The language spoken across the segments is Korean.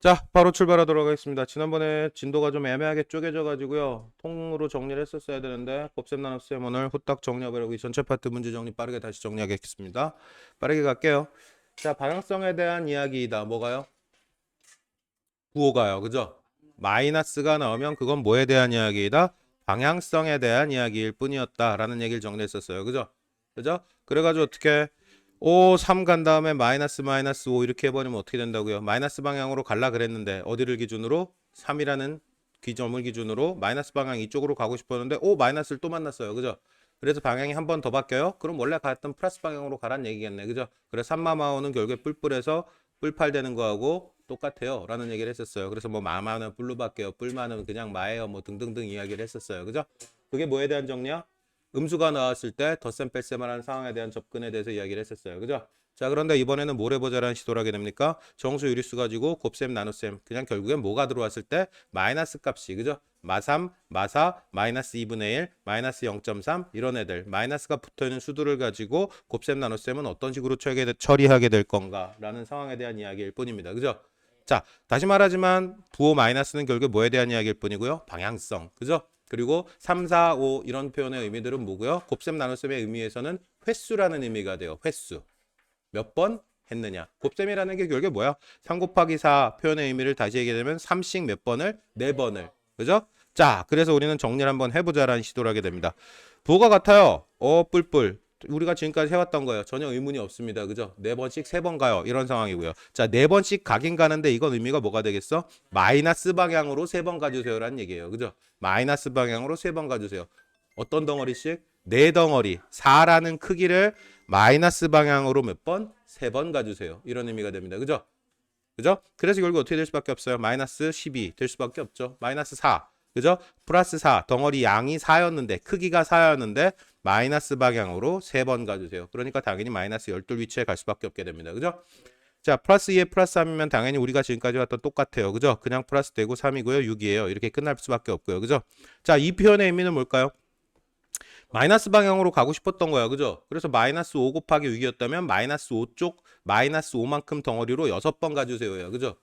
자, 바로 출발하도록 하겠습니다. 지난번에 진도가 좀 애매하게 쪼개져 가지고요. 통으로 정리를 했었어야 되는데 곱셈 나눗셈 오늘 후딱 정리해보려고 이 전체 파트 문제 정리 빠르게 다시 정리하겠습니다. 빠르게 갈게요. 자, 방향성에 대한 이야기이다. 뭐가요? 구호가요. 그죠? 마이너스가 나오면 그건 뭐에 대한 이야기이다? 방향성에 대한 이야기일 뿐이었다라는 얘기를 정리했었어요. 그죠? 그죠? 그래가지고 어떻게 5, 3 간 다음에 마이너스 마이너스 5 이렇게 해버리면 어떻게 된다고요? 마이너스 방향으로 갈라 그랬는데 어디를 기준으로? 3이라는 기점을 기준으로 마이너스 방향 이쪽으로 가고 싶었는데 오 마이너스를 또 만났어요. 그죠? 그래서 방향이 한 번 더 바뀌어요. 그럼 원래 갔던 플러스 방향으로 가란 얘기겠네. 그죠? 그래서 3마마오는 결국에 뿔뿔해서 뿔팔 되는 거하고 똑같아요. 라는 얘기를 했었어요. 그래서 뭐 마마는 뿔로 바뀌어요. 뿔마는 그냥 마예요. 뭐 등등등 이야기를 했었어요. 그죠? 그게 뭐에 대한 정리야? 음수가 나왔을 때 덧셈 뺄셈을 하는 상황에 대한 접근에 대해서 이야기를 했었어요. 그죠? 자, 그런데 이번에는 뭘 해보자라는 시도를 하게 됩니까? 정수 유리수 가지고 곱셈 나눗셈. 그냥 결국엔 뭐가 들어왔을 때 마이너스 값이, 그죠? 마3, 마4, 마이너스 2분의 1, 마이너스 0.3 이런 애들 마이너스가 붙어있는 수들을 가지고 곱셈 나눗셈은 어떤 식으로 처리하게 될 건가라는 상황에 대한 이야기일 뿐입니다. 그죠? 자, 다시 말하지만 부호 마이너스는 결국 뭐에 대한 이야기일 뿐이고요. 방향성. 그죠? 그리고 3, 4, 5 이런 표현의 의미들은 뭐고요? 곱셈 나눗셈의 의미에서는 횟수라는 의미가 돼요. 횟수. 몇 번 했느냐. 곱셈이라는 게 결국에 뭐야? 3 곱하기 4 표현의 의미를 다시 얘기하면 3씩 몇 번을? 네번을 그죠? 자, 그래서 우리는 정리를 한번 해보자라는 시도를 하게 됩니다. 부호가 같아요. 어, 뿔뿔. 우리가 지금까지 해왔던 거예요. 전혀 의문이 없습니다. 그죠? 네 번씩 세 번 가요. 이런 상황이고요. 자, 네 번씩 가긴 가는데 이건 의미가 뭐가 되겠어? 마이너스 방향으로 세 번 가주세요라는 얘기예요. 그죠? 마이너스 방향으로 세 번 가주세요. 어떤 덩어리씩? 네 덩어리. 4라는 크기를 마이너스 방향으로 몇 번? 세 번 가주세요. 이런 의미가 됩니다. 그죠? 그죠? 그래서 결국 어떻게 될 수밖에 없어요? 마이너스 12 될 수밖에 없죠. 마이너스 4. 그죠? 플러스 4. 덩어리 양이 4였는데 크기가 4였는데 마이너스 방향으로 세 번 가주세요. 그러니까 당연히 마이너스 12 위치에 갈 수밖에 없게 됩니다. 그죠? 자, 플러스 2에 플러스 3이면 당연히 우리가 지금까지 왔던 똑같아요. 그죠? 그냥 플러스 되고 3이고요. 6이에요. 이렇게 끝날 수밖에 없고요. 그죠? 자, 이 표현의 의미는 뭘까요? 마이너스 방향으로 가고 싶었던 거야. 그죠? 그래서 마이너스 5 곱하기 6이었다면 마이너스 5쪽 마이너스 5만큼 덩어리로 6번 가주세요요. 그죠?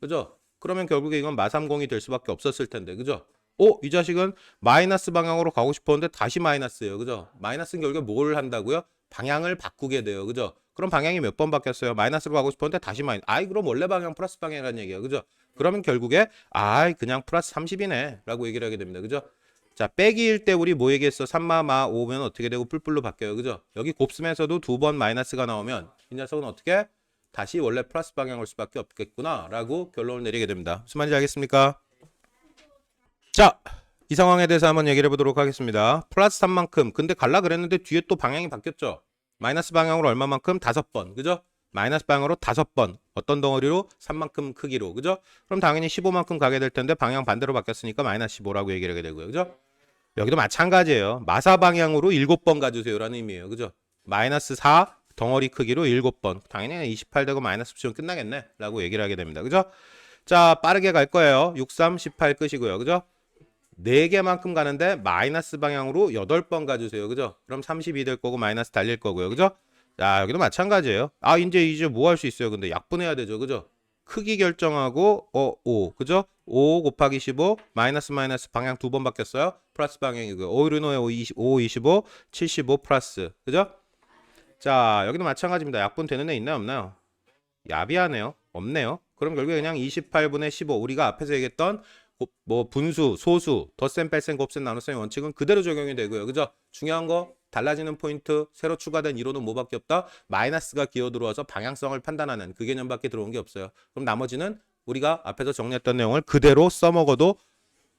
그죠? 그러면 결국에 이건 마삼공이 될 수밖에 없었을 텐데. 그죠? 어, 이 자식은 마이너스 방향으로 가고 싶었는데 다시 마이너스예요. 그죠? 마이너스는 결국에 뭘 한다고요? 방향을 바꾸게 돼요. 그죠? 그럼 방향이 몇 번 바뀌었어요? 마이너스로 가고 싶었는데 다시 마이너스. 아이, 그럼 원래 방향 플러스 방향이라는 얘기예요. 그죠? 그러면 결국에 아이, 그냥 플러스 30이네. 라고 얘기를 하게 됩니다. 그죠? 자, 빼기일 때 우리 뭐 얘기했어? 3마마 5면 어떻게 되고 뿔뿔로 바뀌어요. 그죠? 여기 곱셈에서도 두 번 마이너스가 나오면 이 녀석은 어떻게? 다시 원래 플러스 방향 올 수밖에 없겠구나. 라고 결론을 내리게 됩니다. 무슨 말인지 알겠습니까? 자, 이 상황에 대해서 한번 얘기를 해보도록 하겠습니다. 플러스 3만큼. 근데 갈라 그랬는데 뒤에 또 방향이 바뀌었죠. 마이너스 방향으로 얼마만큼? 다섯 번. 그죠? 마이너스 방향으로 다섯 번. 어떤 덩어리로? 3만큼 크기로. 그죠? 그럼 당연히 15만큼 가게 될 텐데 방향 반대로 바뀌었으니까 마이너스 15라고 얘기를 하게 되고요. 그죠? 여기도 마찬가지예요. 마사 방향으로 일곱 번 가주세요라는 의미예요. 그죠? 마이너스 4 덩어리 크기로 일곱 번. 당연히 28 되고 마이너스 붙이면 끝나겠네. 라고 얘기를 하게 됩니다. 그죠? 자, 빠르게 갈 거예요. 6, 3, 18 끝이고요. 그죠? 4개만큼 가는데 마이너스 방향으로 8번 가주세요. 그죠? 그럼 32 될 거고 마이너스 달릴 거고요. 그죠? 자, 여기도 마찬가지예요. 아, 이제 이제 뭐 할 수 있어요? 근데 약분해야 되죠. 그죠? 크기 결정하고 어, 5. 그죠? 5 곱하기 15 마이너스 마이너스 방향 두 번 바뀌었어요. 플러스 방향이고요. 5 르노에 5, 20, 5, 25, 75 플러스. 그죠? 자, 여기도 마찬가지입니다. 약분 되는 애 있나요? 없나요? 야비하네요. 없네요. 그럼 결국에 그냥 28분의 15 우리가 앞에서 얘기했던 곱- 뭐 분수, 소수, 덧셈, 뺄셈, 곱셈, 나눗셈의 원칙은 그대로 적용이 되고요. 그죠? 중요한 거 달라지는 포인트, 새로 추가된 이론은 뭐밖에 없다? 마이너스가 기어 들어와서 방향성을 판단하는 그 개념밖에 들어온 게 없어요. 그럼 나머지는 우리가 앞에서 정리했던 내용을 그대로 써먹어도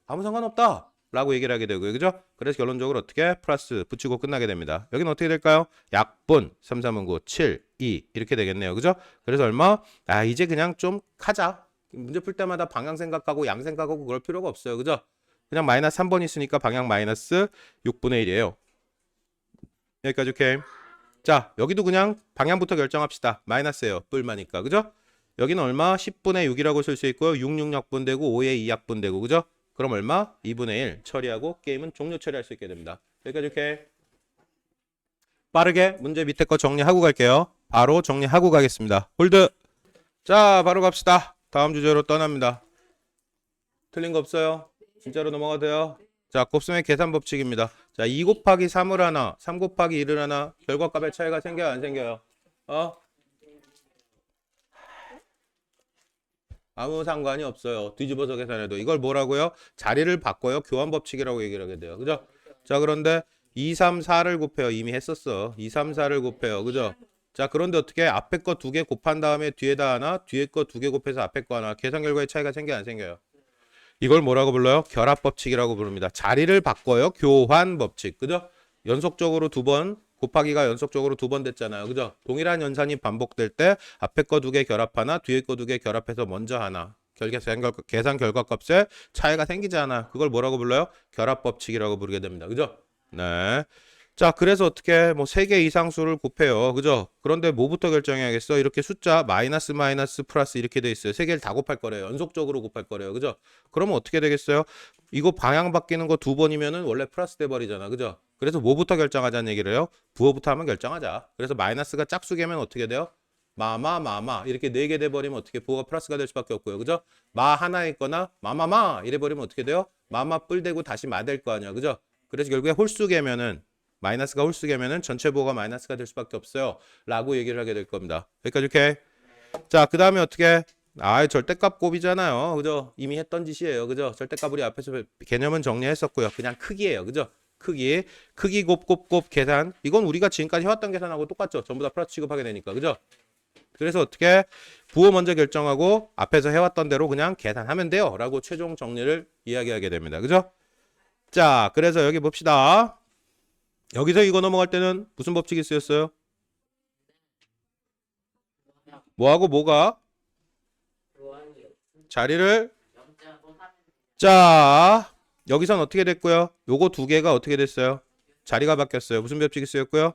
아무 상관없다. 라고 얘기를 하게 되고요. 그죠? 그래서 결론적으로 어떻게 플러스 붙이고 끝나게 됩니다. 여기는 어떻게 될까요? 약분 3, 3은 9, 7, 2 이렇게 되겠네요. 그죠? 그래서 얼마? 아 이제 그냥 좀 하자. 문제 풀 때마다 방향 생각하고 양 생각하고 그럴 필요가 없어요. 그죠? 그냥 마이너스 3번 있으니까 방향 마이너스 6분의 1이에요. 여기까지 오케이. 자 여기도 그냥 방향부터 결정합시다. 마이너스예요. 뿔마니까. 그죠? 여기는 얼마? 10분의 6이라고 쓸 수 있고요. 6, 6 약분되고 5에 2 약분 되고 그죠? 그럼 얼마? 2분의 1 처리하고 게임은 종료 처리할 수 있게 됩니다. 여기까지 오케이. 빠르게 문제 밑에 거 정리하고 갈게요. 바로 정리하고 가겠습니다. 홀드. 자, 바로 갑시다. 다음 주제로 떠납니다. 틀린 거 없어요? 진짜로 넘어가도 돼요? 자, 곱셈의 계산 법칙입니다. 자, 2 곱하기 3을 하나, 3 곱하기 1을 하나, 결과값의 차이가 생겨요, 안 생겨요? 어? 아무 상관이 없어요. 뒤집어서 계산해도. 이걸 뭐라고요? 자리를 바꿔요. 교환 법칙이라고 얘기를 하게 돼요. 그죠? 자, 그런데 2, 3, 4를 곱해요. 이미 했었어. 2, 3, 4를 곱해요. 그죠? 자, 그런데 어떻게 앞에 거 두 개 곱한 다음에 뒤에다 하나, 뒤에 거 두 개 곱해서 앞에 거 하나. 계산 결과의 차이가 생겨 안 생겨요? 이걸 뭐라고 불러요? 결합 법칙이라고 부릅니다. 자리를 바꿔요. 교환 법칙. 그죠? 연속적으로 두 번 곱하기가 연속적으로 두 번 됐잖아요. 그죠? 동일한 연산이 반복될 때 앞에 거 두 개 결합 하나 뒤에 거 두 개 결합해서 먼저 하나. 결계산 결- 계산 결과 값에 차이가 생기잖아. 그걸 뭐라고 불러요? 결합 법칙이라고 부르게 됩니다. 그죠? 네. 자, 그래서 어떻게 뭐세개 이상 수를 곱해요. 그죠? 그런데 뭐부터 결정해야겠어? 이렇게 숫자 마이너스 마이너스 플러스 이렇게 돼 있어요. 세 개를 다 곱할 거래요. 연속적으로 곱할 거래요. 그죠? 그러면 어떻게 되겠어요? 이거 방향 바뀌는 거 두 번이면은 원래 플러스 돼 버리잖아. 그죠? 그래서 뭐부터 결정하자는 얘기를 해요? 부호부터 하면 결정하자. 그래서 마이너스가 짝수개면 어떻게 돼요? 마마 마마 이렇게 네 개 돼 버리면 어떻게 부호가 플러스가 될 수밖에 없고요. 그죠? 마 하나 있거나 마마마 이래 버리면 어떻게 돼요? 마마 뿔 되고 다시 마 될 거 아니야. 그죠? 그래서 결국에 홀수개면은 마이너스가 홀수개면은 전체 부호가 마이너스가 될 수밖에 없어요. 라고 얘기를 하게 될 겁니다. 여기까지 오케이. 자, 그 다음에 어떻게? 아, 절대값 곱이잖아요. 그죠? 이미 했던 짓이에요. 그죠? 절대값 우리 앞에서 개념은 정리했었고요. 그냥 크기예요. 그죠? 크기. 크기 곱, 곱, 곱 계산. 이건 우리가 지금까지 해왔던 계산하고 똑같죠. 전부 다 플러스 취급하게 되니까. 그죠? 그래서 어떻게? 부호 먼저 결정하고 앞에서 해왔던 대로 그냥 계산하면 돼요. 라고 최종 정리를 이야기하게 됩니다. 그죠? 자, 그래서 여기 봅시다. 여기서 이거 넘어갈 때는 무슨 법칙이 쓰였어요? 뭐하고 뭐가? 자리를 자 여기선 어떻게 됐고요? 요거 두 개가 어떻게 됐어요? 자리가 바뀌었어요. 무슨 법칙이 쓰였고요?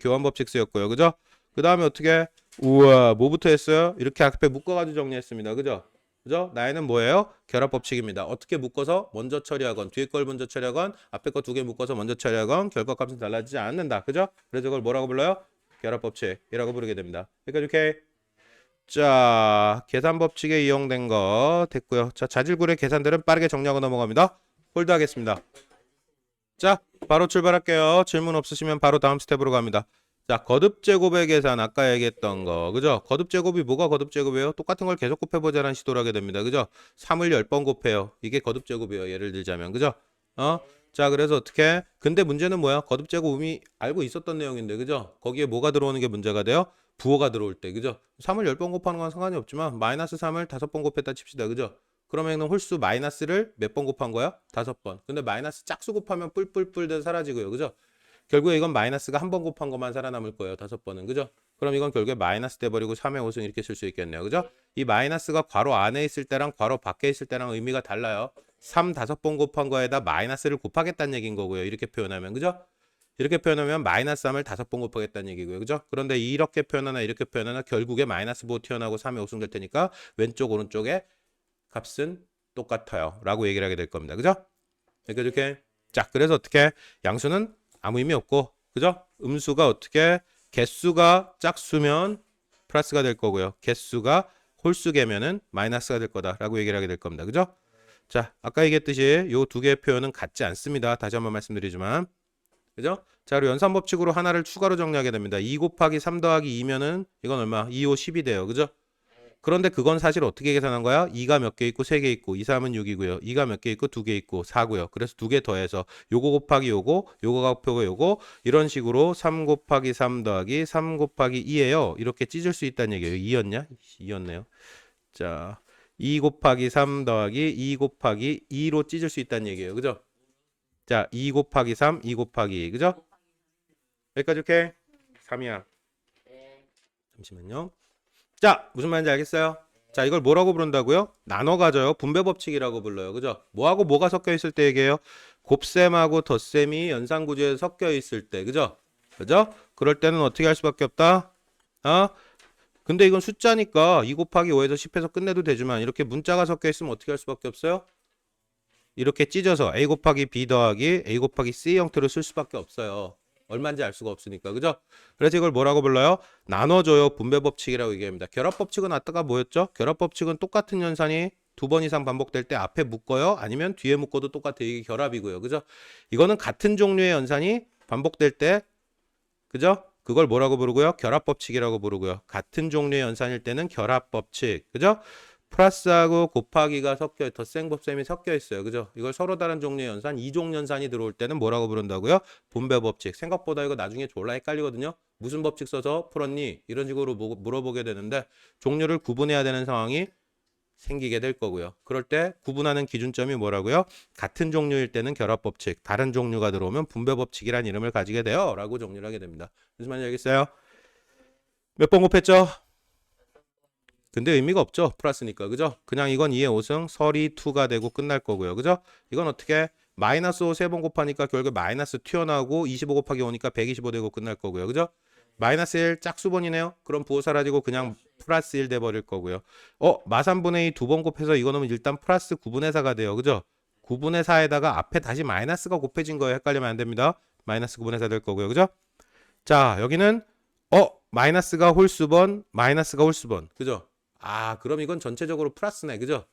교환 법칙 쓰였고요. 그죠? 그 다음에 어떻게? 우와 뭐부터 했어요? 이렇게 앞에 묶어가지고 정리했습니다. 그죠? 그죠? 나이는 뭐예요? 결합 법칙입니다. 어떻게 묶어서 먼저 처리하건 뒤에 걸 먼저 처리하건 앞에 거 두 개 묶어서 먼저 처리하건 결과값은 달라지지 않는다. 그죠? 그래서 이걸 뭐라고 불러요? 결합 법칙이라고 부르게 됩니다. 여기까지 오케이. 자, 계산 법칙에 이용된 거 됐고요. 자, 자질구레 계산들은 빠르게 정리하고 넘어갑니다. 홀드하겠습니다. 자, 바로 출발할게요. 질문 없으시면 바로 다음 스텝으로 갑니다. 자, 거듭 제곱의 계산 아까 얘기했던 거. 그죠? 거듭 제곱이 뭐가 거듭 제곱이에요? 똑같은 걸 계속 곱해 보자라는 시도를 하게 됩니다. 그죠? 3을 10번 곱해요. 이게 거듭 제곱이에요. 예를 들자면. 그죠? 어? 자, 그래서 어떻게? 근데 문제는 뭐야? 거듭 제곱 이미 알고 있었던 내용인데. 그죠? 거기에 뭐가 들어오는 게 문제가 돼요? 부호가 들어올 때. 그죠? 3을 10번 곱하는 건 상관이 없지만 마이너스 3을 5번 곱했다 칩시다. 그죠? 그러면은 홀수 마이너스를 몇 번 곱한 거야? 다섯 번. 근데 마이너스 짝수 곱하면 뿔뿔뿔 돼 사라지고요. 그죠? 결국에 이건 마이너스가 한 번 곱한 것만 살아남을 거예요. 다섯 번은. 그죠? 그럼 이건 결국에 마이너스 돼버리고 3의 5승 이렇게 쓸 수 있겠네요. 그죠? 이 마이너스가 괄호 안에 있을 때랑 괄호 밖에 있을 때랑 의미가 달라요. 3 다섯 번 곱한 거에다 마이너스를 곱하겠다는 얘기인 거고요. 이렇게 표현하면. 그죠? 이렇게 표현하면 마이너스 3을 다섯 번 곱하겠다는 얘기고요. 그죠? 그런데 이렇게 표현하나 이렇게 표현하나 결국에 마이너스 보호 튀어나오고 3의 5승 될 테니까 왼쪽 오른쪽에 값은 똑같아요. 라고 얘기를 하게 될 겁니다. 그죠? 이렇게 이렇게. 자, 그래서 어떻게 양수는 아무 의미 없고 그죠? 음수가 어떻게 개수가 짝수면 플러스가 될 거고요. 개수가 홀수개면은 마이너스가 될 거다라고 얘기를 하게 될 겁니다. 그죠? 자, 아까 얘기했듯이 요 두 개의 표현은 같지 않습니다. 다시 한번 말씀드리지만. 그죠? 자, 그리고 연산 법칙으로 하나를 추가로 정리하게 됩니다. 2 곱하기 3 더하기 2면은 이건 얼마? 2, 5, 10이 돼요. 그죠? 그런데 그건 사실 어떻게 계산한 거야? 2가 몇 개 있고 3개 있고 2, 3은 6이고요. 2가 몇 개 있고 2개 있고 4고요. 그래서 두개 더해서 요거 곱하기 요거, 요거 곱하기 요거 이런 식으로 3 곱하기 3 더하기 3 곱하기 2예요. 이렇게 찢을 수 있다는 얘기예요. 2였냐? 2였네요. 자, 2 곱하기 3 더하기 2 곱하기 2로 찢을 수 있다는 얘기예요. 그죠? 자, 2 곱하기 3, 2 곱하기 2. 그죠? 여기까지 오케이? 3이야. 잠시만요. 자, 무슨 말인지 알겠어요? 자, 이걸 뭐라고 부른다고요? 나눠 가져요. 분배 법칙이라고 불러요. 그죠? 뭐하고 뭐가 섞여 있을 때 얘기해요? 곱셈하고 덧셈이 연산 구조에 섞여 있을 때. 그죠? 그죠? 그럴 때는 어떻게 할 수밖에 없다? 어? 근데 이건 숫자니까 2 곱하기 5에서 10해서 끝내도 되지만 이렇게 문자가 섞여 있으면 어떻게 할 수밖에 없어요? 이렇게 찢어서 a 곱하기 b 더하기 a 곱하기 c 형태로 쓸 수밖에 없어요. 얼마인지 알 수가 없으니까. 그죠? 그래서 이걸 뭐라고 불러요? 나눠줘요. 분배 법칙이라고 얘기합니다. 결합 법칙은 아까가 뭐였죠? 결합 법칙은 똑같은 연산이 두 번 이상 반복될 때 앞에 묶어요. 아니면 뒤에 묶어도 똑같아요. 이게 결합이고요. 그죠? 이거는 같은 종류의 연산이 반복될 때 그죠? 그걸 뭐라고 부르고요? 결합 법칙이라고 부르고요. 같은 종류의 연산일 때는 결합 법칙. 그죠? 플러스하고 곱하기가 섞여 덧셈 곱셈이 섞여 있어요. 그죠? 이걸 서로 다른 종류의 연산, 이종 연산이 들어올 때는 뭐라고 부른다고요? 분배 법칙. 생각보다 이거 나중에 졸라 헷갈리거든요. 무슨 법칙 써서 풀었니? 이런 식으로 뭐- 물어보게 되는데 종류를 구분해야 되는 상황이 생기게 될 거고요. 그럴 때 구분하는 기준점이 뭐라고요? 같은 종류일 때는 결합 법칙, 다른 종류가 들어오면 분배 법칙이란 이름을 가지게 돼요라고 정리를 하게 됩니다. 무슨 말인지 알겠어요? 몇 번 곱했죠? 근데 의미가 없죠. 플러스니까. 그죠? 그냥 이건 2의 5승 설이 2가 되고 끝날 거고요. 그죠? 이건 어떻게 마이너스 5 세 번 곱하니까 결국에 마이너스 튀어나오고 25 곱하기 5니까 125 되고 끝날 거고요. 그죠? 마이너스 1 짝수번이네요. 그럼 부호 사라지고 그냥 플러스 1 돼버릴 거고요. 어, 마산분의 2 두 번 곱해서 이거 넣으면 일단 플러스 9분의 4가 돼요. 그죠? 9분의 4에다가 앞에 다시 마이너스가 곱해진 거예요. 헷갈리면 안 됩니다. 마이너스 9분의 4 될 거고요. 그죠? 자, 여기는 어, 마이너스가 홀수번, 마이너스가 홀수번. 그죠? 아, 그럼 이건 전체적으로 플러스네. 그죠?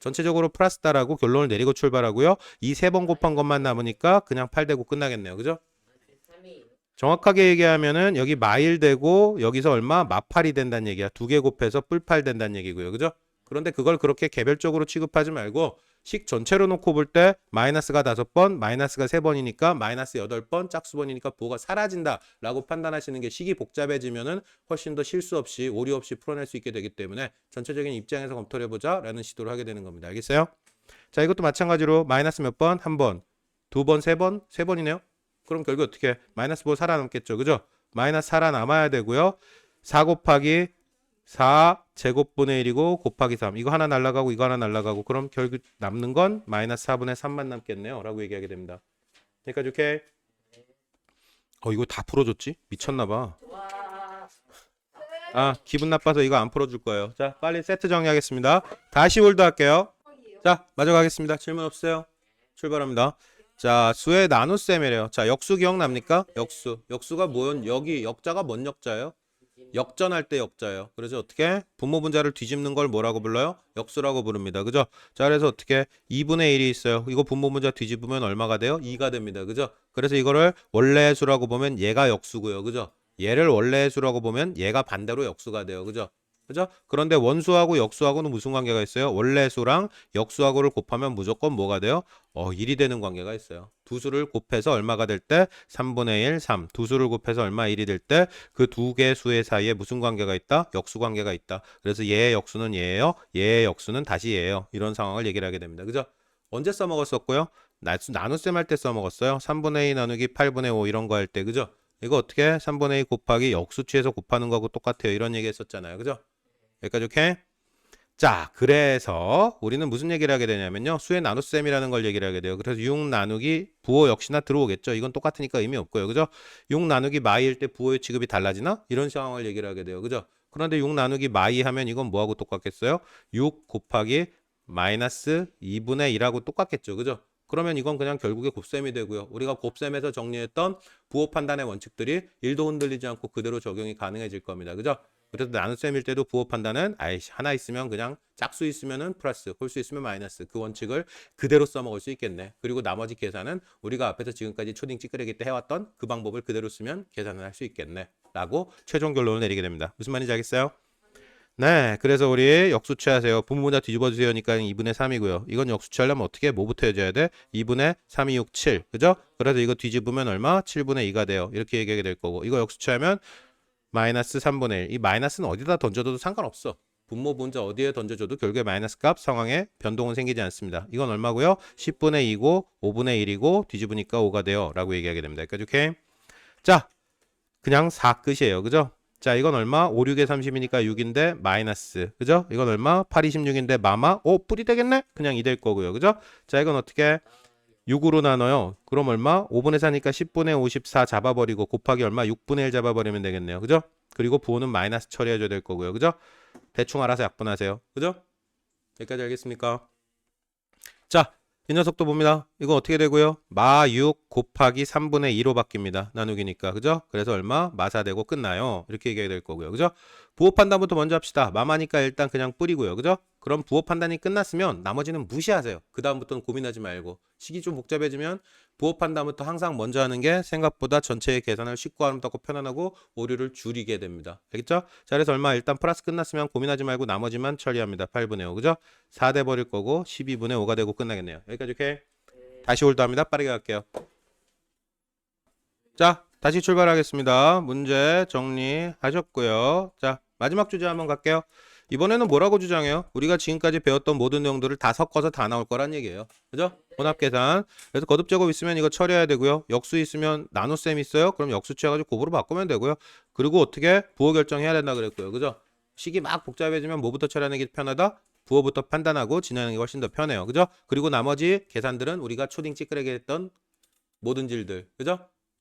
전체적으로 플러스다라고 결론을 내리고 출발하고요. 이 세 번 곱한 것만 남으니까 그냥 8 되고 끝나겠네요. 그죠? 정확하게 얘기하면은 여기 마일 되고 여기서 얼마 마팔이 된다는 얘기야. 두 개 곱해서 뿔팔 된다는 얘기고요. 그죠? 그런데 그걸 그렇게 개별적으로 취급하지 말고 식 전체로 놓고 볼 때 마이너스가 다섯 번, 마이너스가 세 번이니까 마이너스 여덟 번, 짝수번이니까 부호가 사라진다라고 판단하시는 게 식이 복잡해지면은 훨씬 더 실수 없이 오류 없이 풀어낼 수 있게 되기 때문에 전체적인 입장에서 검토를 해보자라는 시도를 하게 되는 겁니다. 알겠어요? 자, 이것도 마찬가지로 마이너스 몇 번? 한 번, 두 번, 세 번, 세 번이네요. 그럼 결국 어떻게 해? 마이너스 보 살아남겠죠. 그죠? 마이너스 살아남아야 되고요. 4 곱하기 4 제곱분의 1이고 곱하기 3. 이거 하나 날라가고 이거 하나 날라가고 그럼 결국 남는 건 마이너스 4분의 3만 남겠네요. 라고 얘기하게 됩니다. 여기까지 오케이? 어 이거 다 풀어줬지? 미쳤나 봐. 아 기분 나빠서 이거 안 풀어줄 거예요. 자 빨리 세트 정리하겠습니다. 다시 홀드 할게요. 자 마저 가겠습니다. 질문 없어요? 출발합니다. 자, 수의 나눗셈이래요. 자, 역수 기억납니까? 역수. 역수가 뭐연? 여기 역자가 뭔 역자예요? 역전할 때 역자예요. 그래서 어떻게? 분모 분자를 뒤집는 걸 뭐라고 불러요? 역수라고 부릅니다. 그죠? 자, 그래서 어떻게? 2분의 1이 있어요. 이거 분모 분자 뒤집으면 얼마가 돼요? 2가 됩니다. 그죠? 그래서 이거를 원래의 수라고 보면 얘가 역수고요. 그죠? 얘를 원래의 수라고 보면 얘가 반대로 역수가 돼요. 그죠? 그죠? 그런데 원수하고 역수하고는 무슨 관계가 있어요? 원래 수랑 역수하고를 곱하면 무조건 뭐가 돼요? 어, 1이 되는 관계가 있어요. 두 수를 곱해서 얼마가 될 때 3분의 1, 3. 두 수를 곱해서 얼마 1이 될 때 그 두 개 수의 사이에 무슨 관계가 있다? 역수 관계가 있다. 그래서 얘의 역수는 얘예요. 얘의 역수는 다시 얘예요. 이런 상황을 얘기를 하게 됩니다. 그죠? 언제 써먹었었고요? 나눗셈 할 때 써먹었어요. 3분의 2 나누기 8분의 5 이런 거 할 때 그죠? 이거 어떻게 3분의 2 곱하기 역수치에서 곱하는 거하고 똑같아요. 이런 얘기 했었잖아요. 그죠? 여기까지 오케이? 자, 그래서 우리는 무슨 얘기를 하게 되냐면요. 수의 나눗셈이라는 걸 얘기를 하게 돼요. 그래서 6 나누기 부호 역시나 들어오겠죠. 이건 똑같으니까 의미 없고요. 그죠? 6 나누기 마이일 때 부호의 취급이 달라지나? 이런 상황을 얘기를 하게 돼요. 그죠? 그런데 6 나누기 마이 하면 이건 뭐하고 똑같겠어요? 6 곱하기 마이너스 2분의 1하고 똑같겠죠. 그죠? 그러면 이건 그냥 결국에 곱셈이 되고요. 우리가 곱셈에서 정리했던 부호 판단의 원칙들이 1도 흔들리지 않고 그대로 적용이 가능해질 겁니다. 그죠? 그래서 나눗셈일 때도 부호 판단은 아이씨 하나 있으면 그냥 짝수 있으면은 플러스 홀수 있으면 마이너스. 그 원칙을 그대로 써먹을 수 있겠네. 그리고 나머지 계산은 우리가 앞에서 지금까지 초딩 찌끄레기 때 해왔던 그 방법을 그대로 쓰면 계산을 할 수 있겠네. 라고 최종 결론을 내리게 됩니다. 무슨 말인지 알겠어요? 네 그래서 우리 역수치 하세요. 분모자 뒤집어 주세요니까 2분의 3이고요. 이건 역수치 하려면 어떻게 뭐부터 해줘야 돼? 2분의 3, 2, 6, 7 그죠? 그래서 이거 뒤집으면 얼마? 7분의 2가 돼요. 이렇게 얘기하게 될 거고. 이거 역수치 하면 마이너스 3분의 1. 이 마이너스는 어디다 던져도 상관없어. 분모 분자 어디에 던져줘도 결국에 마이너스 값 상황에 변동은 생기지 않습니다. 이건 얼마고요? 10분의 2고 5분의 1이고 뒤집으니까 5가 돼요. 라고 얘기하게 됩니다. 여기까지 오케이? 자, 그냥 4 끝이에요. 그죠? 자, 이건 얼마? 5, 6에 30이니까 6인데 마이너스. 그죠? 이건 얼마? 8, 26인데 마마? 오, 뿌리 되겠네? 그냥 2 될 거고요. 그죠? 자, 이건 어떻게? 6으로 나눠요. 그럼 얼마? 5분의 4니까 10분의 54 잡아버리고 곱하기 얼마? 6분의 1 잡아버리면 되겠네요. 그죠? 그리고 부호는 마이너스 처리해줘야 될 거고요. 그죠? 대충 알아서 약분하세요. 그죠? 여기까지 알겠습니까? 자, 이 녀석도 봅니다. 이거 어떻게 되고요? 마 6 곱하기 3분의 2로 바뀝니다. 나누기니까. 그죠? 그래서 얼마? 마사되고 끝나요. 이렇게 얘기가 될 거고요. 그죠? 부호 판단부터 먼저 합시다. 마마니까 일단 그냥 뿌리고요. 그죠? 그럼 부호 판단이 끝났으면 나머지는 무시하세요. 그 다음부터는 고민하지 말고. 식이 좀 복잡해지면 부호 판단부터 항상 먼저 하는 게 생각보다 전체의 계산을 쉽고 아름답고 편안하고 오류를 줄이게 됩니다. 알겠죠? 자, 그래서 얼마 일단 플러스 끝났으면 고민하지 말고 나머지만 처리합니다. 8분의 5. 그죠? 4돼 버릴 거고 12분의 5가 되고 끝나겠네요. 여기까지 오케이. 다시 홀드합니다. 빠르게 갈게요. 자, 다시 출발하겠습니다. 문제 정리하셨고요. 자, 마지막 주제 한번 갈게요. 이번에는 뭐라고 주장해요? 우리가 지금까지 배웠던 모든 내용들을 다 섞어서 다 나올 거란 얘기예요. 그죠? 혼합 계산. 그래서 거듭 제곱 있으면 이거 처리해야 되고요. 역수 있으면 나눗셈 있어요? 그럼 역수 취해가지고 곱으로 바꾸면 되고요. 그리고 어떻게 부호 결정해야 된다 그랬고요. 그죠? 식이 막 복잡해지면 뭐부터 처리하는 게 편하다? 부호부터 판단하고 진행하는 게 훨씬 더 편해요. 그죠? 그리고 나머지 계산들은 우리가 초딩 찌끄레기 했던 모든 질들. 그죠?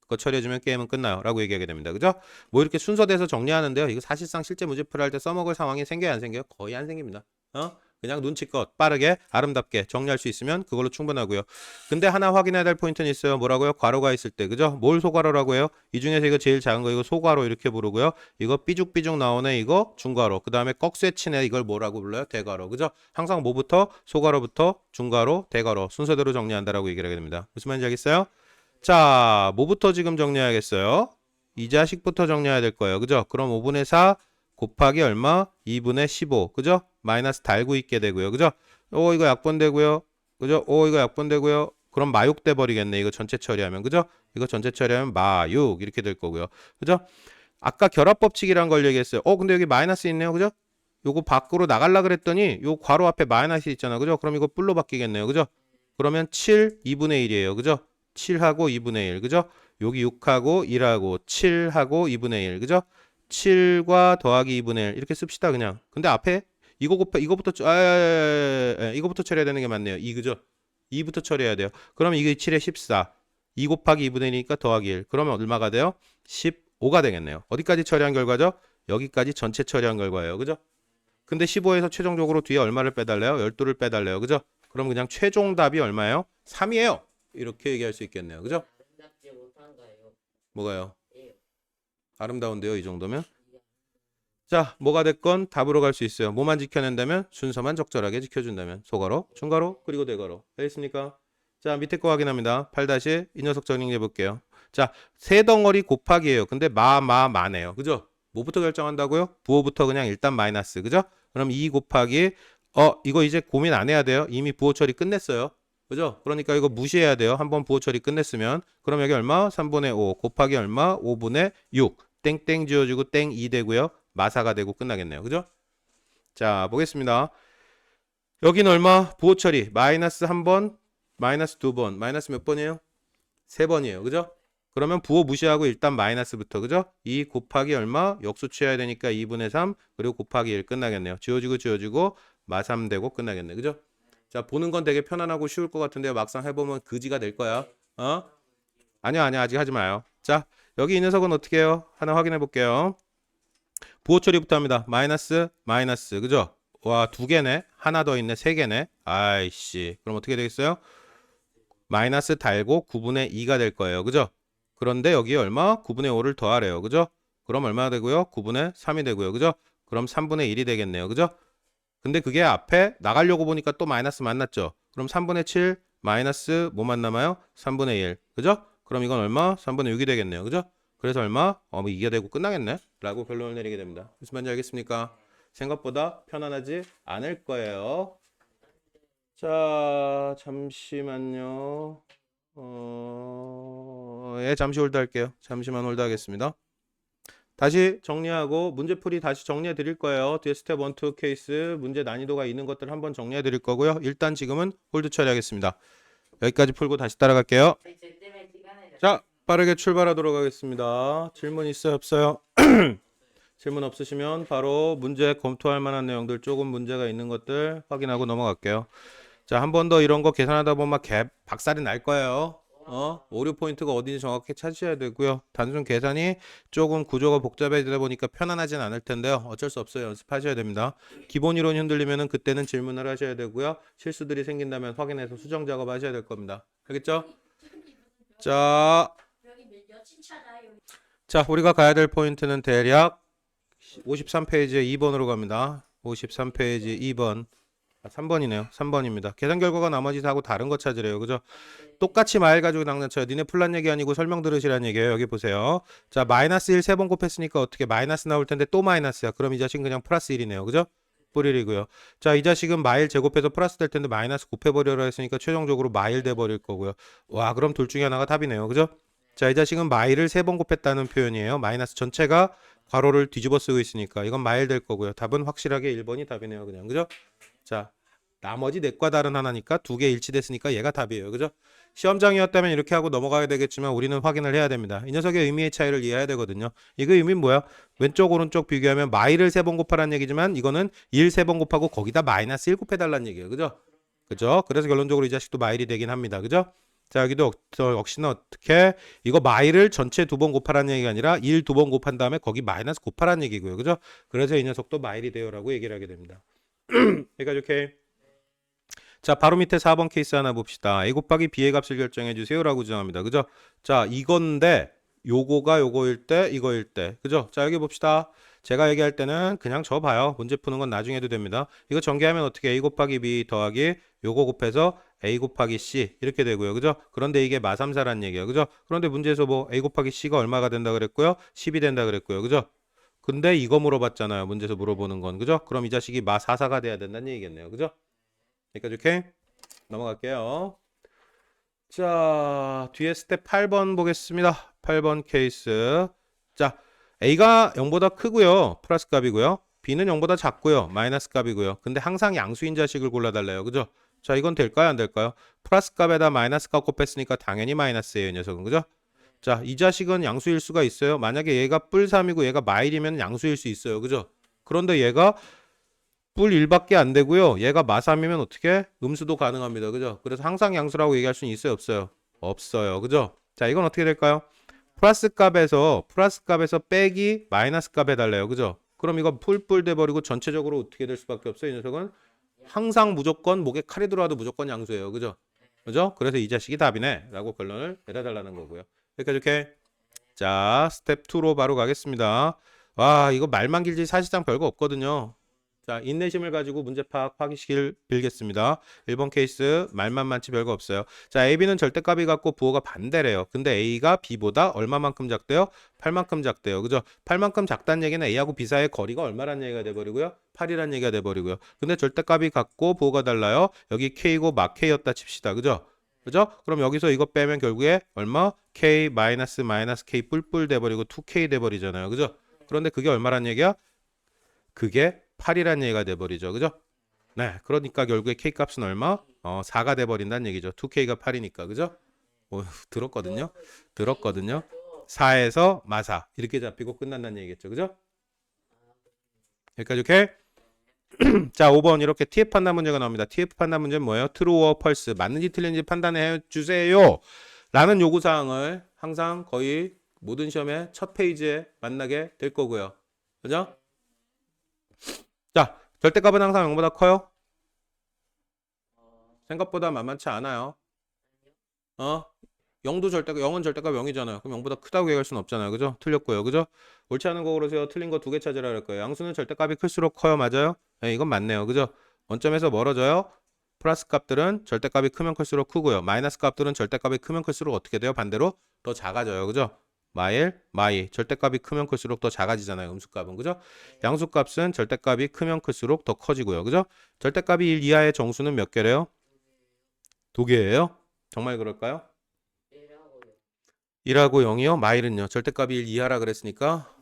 그거 처리해주면 게임은 끝나요. 라고 얘기하게 됩니다. 그죠? 뭐 이렇게 순서대서 정리하는데요. 이거 사실상 실제 문제 풀이할 때 써먹을 상황이 생겨야 안 생겨요? 거의 안 생깁니다. 어? 그냥 눈치껏 빠르게 아름답게 정리할 수 있으면 그걸로 충분하고요. 근데 하나 확인해야 될 포인트는 있어요. 뭐라고요? 괄호가 있을 때. 그죠? 뭘 소괄호라고 해요? 이 중에서 이거 제일 작은 거 이거 소괄호 이렇게 부르고요. 이거 삐죽삐죽 나오네 이거 중괄호. 그 다음에 꺽쇠 치네 이걸 뭐라고 불러요? 대괄호. 그죠? 항상 뭐부터? 소괄호부터 중괄호, 대괄호 순서대로 정리한다라고 얘기를 하게 됩니다. 무슨 말인지 알겠어요? 자, 뭐부터 지금 정리해야겠어요? 이 자식부터 정리해야 될 거예요. 그죠? 그럼 5분의 4 곱하기 얼마? 2분의 15. 그죠? 마이너스 달고 있게 되고요. 그죠? 오, 이거 약분 되고요. 그죠? 오, 이거 약분 되고요. 그럼 마육 돼 버리겠네. 이거 전체 처리하면. 그죠? 이거 전체 처리하면 마육 이렇게 될 거고요. 그죠? 아까 결합 법칙이란 걸 얘기했어요. 어, 근데 여기 마이너스 있네요. 그죠? 요거 밖으로 나갈라 그랬더니 요 괄호 앞에 마이너스 있잖아. 그죠? 그럼 이거 뿔로 바뀌겠네요. 그죠? 그러면 7 2분의 1이에요. 그죠? 7하고 2분의 1. 그죠? 여기 6하고 1하고 7하고 2분의 1. 그죠? 7과 더하기 2분의 1 이렇게 씁시다 그냥. 근데 앞에 이거 곱해 이거부터 처- 아, 아, 아, 아, 아, 이거부터 처리해야 되는 게 맞네요. 2 그죠? 2부터 처리해야 돼요. 그럼 이게 7에 14. 2 곱하기 2분의 1이니까 더하기 1. 그러면 얼마가 돼요? 15가 되겠네요. 어디까지 처리한 결과죠? 여기까지 전체 처리한 결과예요. 그죠? 근데 15에서 최종적으로 뒤에 얼마를 빼달래요? 12를 빼달래요. 그죠? 그럼 그냥 최종 답이 얼마예요? 3이에요. 이렇게 얘기할 수 있겠네요. 그죠? 뭐가요? 예. 아름다운데요, 이 정도면? 자, 뭐가 됐건 답으로 갈 수 있어요. 뭐만 지켜낸다면 순서만 적절하게 지켜준다면 소가로, 중가로, 그리고 대가로. 되겠습니까? 자, 밑에 거 확인합니다. 8다시 이 녀석 정리해 볼게요. 자, 세 덩어리 곱하기예요. 근데 마, 마, 마네요. 그죠? 뭐부터 결정한다고요? 부호부터 그냥 일단 마이너스. 그죠? 그럼 2 곱하기 어, 이거 이제 고민 안 해야 돼요. 이미 부호 처리 끝냈어요. 그죠? 그러니까 이거 무시해야 돼요. 한번 부호 처리 끝냈으면. 그럼 여기 얼마? 3분의 5 곱하기 얼마? 5분의 6. 땡땡 지워지고 땡 2 되고요. 마사가 되고 끝나겠네요. 그죠? 자, 보겠습니다. 여기는 얼마? 부호 처리. 마이너스 한 번, 마이너스 두 번. 마이너스 몇 번이에요? 세 번이에요. 그죠? 그러면 부호 무시하고 일단 마이너스부터. 그죠? 2 곱하기 얼마? 역수 취해야 되니까 2분의 3 그리고 곱하기 1 끝나겠네요. 지워지고 지워지고 마3 되고 끝나겠네. 그죠? 자, 보는 건 되게 편안하고 쉬울 것 같은데 막상 해보면 그지가 될 거야. 어? 아니요, 아니요. 아직 하지 마요. 자, 여기 이 녀석은 어떻게 해요? 하나 확인해 볼게요. 부호 처리부터 합니다. 마이너스, 마이너스. 그죠? 와, 두 개네. 하나 더 있네. 세 개네. 아이씨. 그럼 어떻게 되겠어요? 마이너스 달고 9분의 2가 될 거예요. 그죠? 그런데 여기 얼마? 9분의 5를 더하래요. 그죠? 그럼 얼마나 되고요? 9분의 3이 되고요. 그죠? 그럼 3분의 1이 되겠네요. 그죠? 근데 그게 앞에 나가려고 보니까 또 마이너스 만났죠. 그럼 3분의 7 마이너스 뭐만 남아요? 3분의 1. 그죠? 그럼 이건 얼마? 3분의 6이 되겠네요. 그죠? 그래서 얼마? 어, 뭐 이게 되고 끝나겠네. 라고 결론을 내리게 됩니다. 무슨 말인지 알겠습니까? 생각보다 편안하지 않을 거예요. 자, 잠시만요. 어, 예, 잠시 홀드 할게요. 잠시만 홀드 하겠습니다. 다시 정리하고 문제풀이 다시 정리해 드릴 거예요. 뒤에 스텝 1, 2 케이스 문제 난이도가 있는 것들 한번 정리해 드릴 거고요. 일단 지금은 홀드 처리하겠습니다. 여기까지 풀고 다시 따라갈게요. 자, 빠르게 출발하도록 하겠습니다. 질문 있어요, 없어요? 질문 없으시면 바로 문제 검토할 만한 내용들 조금 문제가 있는 것들 확인하고 넘어갈게요. 자, 한 번 더 이런 거 계산하다 보면 개 박살이 날 거예요. 어, 오류 포인트가 어딘지 정확히 찾으셔야 되고요. 단순 계산이 조금 구조가 복잡해지다 보니까 편안하진 않을 텐데요. 어쩔 수 없어요. 연습하셔야 됩니다. 기본 이론이 흔들리면은 그때는 질문을 하셔야 되고요. 실수들이 생긴다면 확인해서 수정 작업 하셔야 될 겁니다. 알겠죠? 자. 자, 우리가 가야 될 포인트는 대략 53페이지에 2번으로 갑니다. 53페이지 2번. 아, 3번이네요. 3번입니다. 계산 결과가 나머지 다하고 다른 거 찾으래요. 그죠? 똑같이 마일 가지고 낭난쳐요. 니네 풀란 얘기 아니고 설명 들으시란 얘기예요. 여기 보세요. 자, 마이너스 1 세 번 곱했으니까 어떻게 마이너스 나올 텐데 또 마이너스야. 그럼 이 자식은 그냥 플러스 1이네요. 그죠? 뿌리리고요. 자, 이 자식은 마일 제곱해서 플러스 될 텐데 마이너스 곱해버려라 했으니까 최종적으로 마일 돼버릴 거고요. 와, 그럼 둘 중에 하나가 답이네요. 그죠? 자, 이 자식은 마일을 세 번 곱했다는 표현이에요. 마이너스 전체가 괄호를 뒤집어 쓰고 있으니까 이건 마일 될 거고요. 답은 확실하게 1번이 답이네요. 그냥. 그죠? 자, 나머지 넷과 다른 하나니까 두 개 일치됐으니까 얘가 답이에요. 그죠? 시험장이었다면 이렇게 하고 넘어가야 되겠지만 우리는 확인을 해야 됩니다. 이 녀석의 의미의 차이를 이해해야 되거든요. 이거 의미는 뭐야? 왼쪽 오른쪽 비교하면 마일을 세번 곱하라는 얘기지만 이거는 1 세 번 곱하고 거기다 마이너스 1 곱해달라는 얘기예요. 그죠? 그죠? 그래서 결론적으로 이 자식도 마일이 되긴 합니다. 그죠? 자 여기도 역- 저 역시나 어떻게 이거 마일을 전체 두 번 곱하라는 얘기가 아니라 1 두 번 곱한 다음에 거기 마이너스 곱하라는 얘기고요. 그죠? 그래서 이 녀석도 마일이 돼요라고 얘기를 하게 됩니다. 그러니까 이렇게 자 바로 밑에 4번 케이스 하나 봅시다. a 곱하기 b의 값을 결정해 주세요라고 주장합니다. 그죠? 자 이건데 요거가 요거일 때 이거일 때 그죠? 자 여기 봅시다. 제가 얘기할 때는 그냥 저 봐요. 문제 푸는 건 나중에 해도 됩니다. 이거 전개하면 어떻게 a 곱하기 b 더하기 요거 곱해서 a 곱하기 c 이렇게 되고요. 그죠? 그런데 이게 마삼사란 얘기예요. 그죠? 그런데 문제에서 뭐 a 곱하기 c가 얼마가 된다 그랬고요. 10이 된다 그랬고요. 그죠? 근데 이거 물어봤잖아요. 문제에서 물어보는 건. 그죠? 그럼 이 자식이 마사사가 돼야 된다는 얘기겠네요. 그죠? 여기까지 이렇게 넘어갈게요. 자, 뒤에 스텝 8번 보겠습니다. 8번 케이스. 자, A가 0보다 크고요. 플러스 값이고요. B는 0보다 작고요. 마이너스 값이고요. 근데 항상 양수인 자식을 골라달래요. 그죠? 자, 이건 될까요? 안 될까요? 플러스 값에다 마이너스 값 곱했으니까 당연히 마이너스예요. 이 녀석은. 그죠? 자, 이 자식은 양수일 수가 있어요. 만약에 얘가 뿔 3이고 얘가 마일이면 양수일 수 있어요. 그죠? 그런데 얘가 뿔 1밖에 안 되고요. 얘가 마3이면 어떻게? 음수도 가능합니다. 그죠? 그래서 항상 양수라고 얘기할 수는 있어요, 없어요? 없어요. 그죠? 자, 이건 어떻게 될까요? 플러스 값에서 플러스 값에서 빼기 마이너스 값 해달래요. 그죠? 그럼 이거 뿔뿔 돼버리고 전체적으로 어떻게 될 수밖에 없어요. 이 녀석은 항상 무조건 목에 칼이 들어와도 무조건 양수예요. 그죠? 그죠? 그래서 이 자식이 답이네. 라고 결론을 내려달라는 거고요. 그러니까 이렇게 자 스텝 2로 바로 가겠습니다. 와 이거 말만 길지 사실상 별거 없거든요. 자 인내심을 가지고 문제 파악하시길 빌겠습니다. 1번 케이스 말만 많지 별거 없어요. 자 AB는 절대값이 같고 부호가 반대래요. 근데 A가 B보다 얼마만큼 작대요? 8만큼 작대요. 그죠? 8만큼 작다는 얘기는 A하고 B 사이의 거리가 얼마란 얘기가 돼 버리고요? 8이란 얘기가 돼 버리고요. 근데 절대값이 같고 부호가 달라요. 여기 K고 막 K였다 칩시다. 그죠? 그죠? 그럼 여기서 이거 빼면 결국에 얼마? K 마이너스 마이너스 K 뿔뿔 돼 버리고 2K 돼 버리잖아요. 그죠? 그런데 그게 얼마란 얘기야? 그게 8이란 얘기가 돼버리죠. 그죠? 네. 그러니까 결국에 K 값은 얼마? 어, 4가 돼버린다는 얘기죠. 2K가 8이니까. 그죠? 어, 들었거든요. 들었거든요. 4에서 마사 이렇게 잡히고 끝난다는 얘기겠죠. 그죠? 여기까지 오케이? 자, 5번 이렇게 TF 판단 문제가 나옵니다. TF 판단 문제는 뭐예요? 트루 어 펄스 맞는지 틀린지 판단해 주세요. 라는 요구 사항을 항상 거의 모든 시험의 첫 페이지에 만나게 될 거고요. 그죠? 자, 절대값은 항상 0보다 커요? 생각보다 만만치 않아요. 어? 0도 절대값, 0은 절대값 0이잖아요. 그럼 0보다 크다고 얘기할 수는 없잖아요. 그죠? 틀렸고요. 그죠? 옳지 않은 거 고르세요. 틀린 거 두 개 찾으라 그럴 거예요. 양수는 절대값이 클수록 커요. 맞아요? 네, 이건 맞네요. 그죠? 원점에서 멀어져요. 플러스 값들은 절대값이 크면 클수록 크고요. 마이너스 값들은 절대값이 크면 클수록 어떻게 돼요? 반대로 더 작아져요. 그죠? 마일, 마이. 절대값이 크면 클수록 더 작아지잖아요. 음수값은. 그죠? 양수값은 절대값이 크면 클수록 더 커지고요. 그죠? 절대값이 1 이하의 정수는 몇 개래요? 두 개예요? 정말 그럴까요? 1하고 0이요? 마일은요? 절대값이 1 이하라 그랬으니까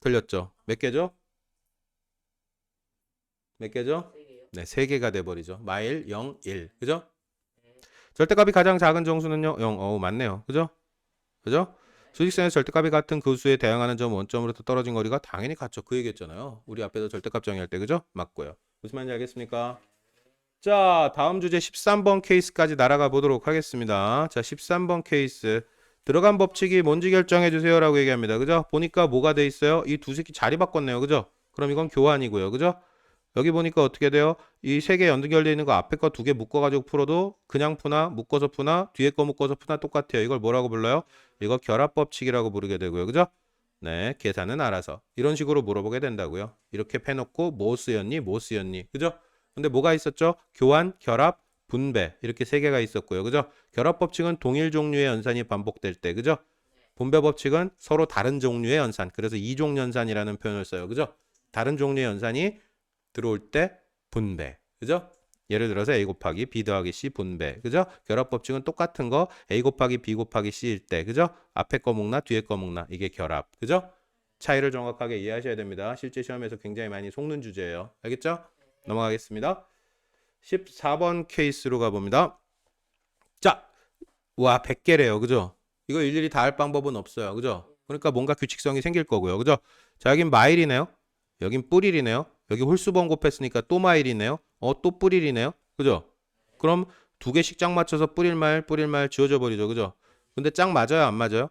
틀렸죠. 몇 개죠? 몇 개죠? 네, 3개가 돼 버리죠. 마일 0, 1. 그죠? 절대값이 가장 작은 정수는요? 0. 어우, 맞네요. 그죠? 그죠? 수직선에서 절대값이 같은 그 수에 대항하는 점 원점으로부터 떨어진 거리가 당연히 같죠. 그 얘기했잖아요. 우리 앞에서 절대값 정의할 때. 그죠? 맞고요. 무슨 말인지 알겠습니까? 자, 다음 주제 13번 케이스까지 날아가 보도록 하겠습니다. 자, 13번 케이스. 들어간 법칙이 뭔지 결정해 주세요라고 얘기합니다. 그죠? 보니까 뭐가 돼 있어요? 이 두 새끼 자리 바꿨네요. 그죠? 그럼 이건 교환이고요. 그죠? 여기 보니까 어떻게 돼요? 이 세 개 연결되어 있는 거 앞에 거 두 개 묶어 가지고 풀어도 그냥 푸나 묶어서 푸나 뒤에 거 묶어서 푸나 똑같아요. 이걸 뭐라고 불러요? 이거 결합 법칙이라고 부르게 되고요. 그죠? 네, 계산은 알아서. 이런 식으로 물어보게 된다고요. 이렇게 패놓고 뭐 쓰였니? 뭐 쓰였니? 그죠? 근데 뭐가 있었죠? 교환, 결합, 분배 이렇게 세 개가 있었고요. 그죠? 결합 법칙은 동일 종류의 연산이 반복될 때, 그죠? 분배 법칙은 서로 다른 종류의 연산. 그래서 이종 연산이라는 표현을 써요. 그죠? 다른 종류의 연산이 들어올 때 분배. 그죠? 예를 들어서 A 곱하기 B 더하기 C 분배. 그죠? 결합 법칙은 똑같은 거 A 곱하기 B 곱하기 C일 때. 그죠? 앞에 거 묶나 뒤에 거 묶나. 이게 결합. 그죠? 차이를 정확하게 이해하셔야 됩니다. 실제 시험에서 굉장히 많이 속는 주제예요. 알겠죠? 넘어가겠습니다. 14번 케이스로 가봅니다. 자, 와 100개래요. 그죠? 이거 일일이 다 할 방법은 없어요. 그죠? 그러니까 뭔가 규칙성이 생길 거고요. 그죠? 자, 여긴 마일이네요. 여긴 뿌릴이네요. 여기 홀수번 곱했으니까 또 마일이네요. 어, 또 뿌릴이네요. 그죠? 그럼 두 개씩 짝 맞춰서 뿌릴 말, 뿌릴 말 지워져 버리죠. 그죠? 근데 짝 맞아요? 안 맞아요?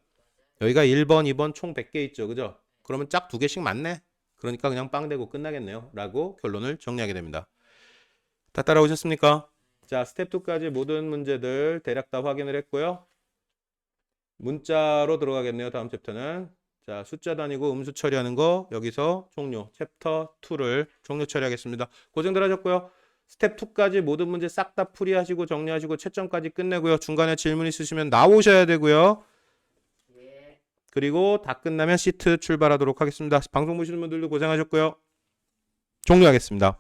여기가 1번, 2번 총 100개 있죠. 그죠? 그러면 짝 두 개씩 맞네. 그러니까 그냥 빵 대고 끝나겠네요. 라고 결론을 정리하게 됩니다. 다 따라오셨습니까? 자, 스텝 2까지 모든 문제들 대략 다 확인을 했고요. 문자로 들어가겠네요. 다음 챕터는. 자, 숫자 단위고 음수 처리하는 거 여기서 종료. 챕터 2를 종료 처리하겠습니다. 고생들 하셨고요. 스텝 2까지 모든 문제 싹 다 풀이하시고 정리하시고 채점까지 끝내고요. 중간에 질문 있으시면 나오셔야 되고요. 예. 그리고 다 끝나면 시트 출발하도록 하겠습니다. 방송 보시는 분들도 고생하셨고요. 종료하겠습니다.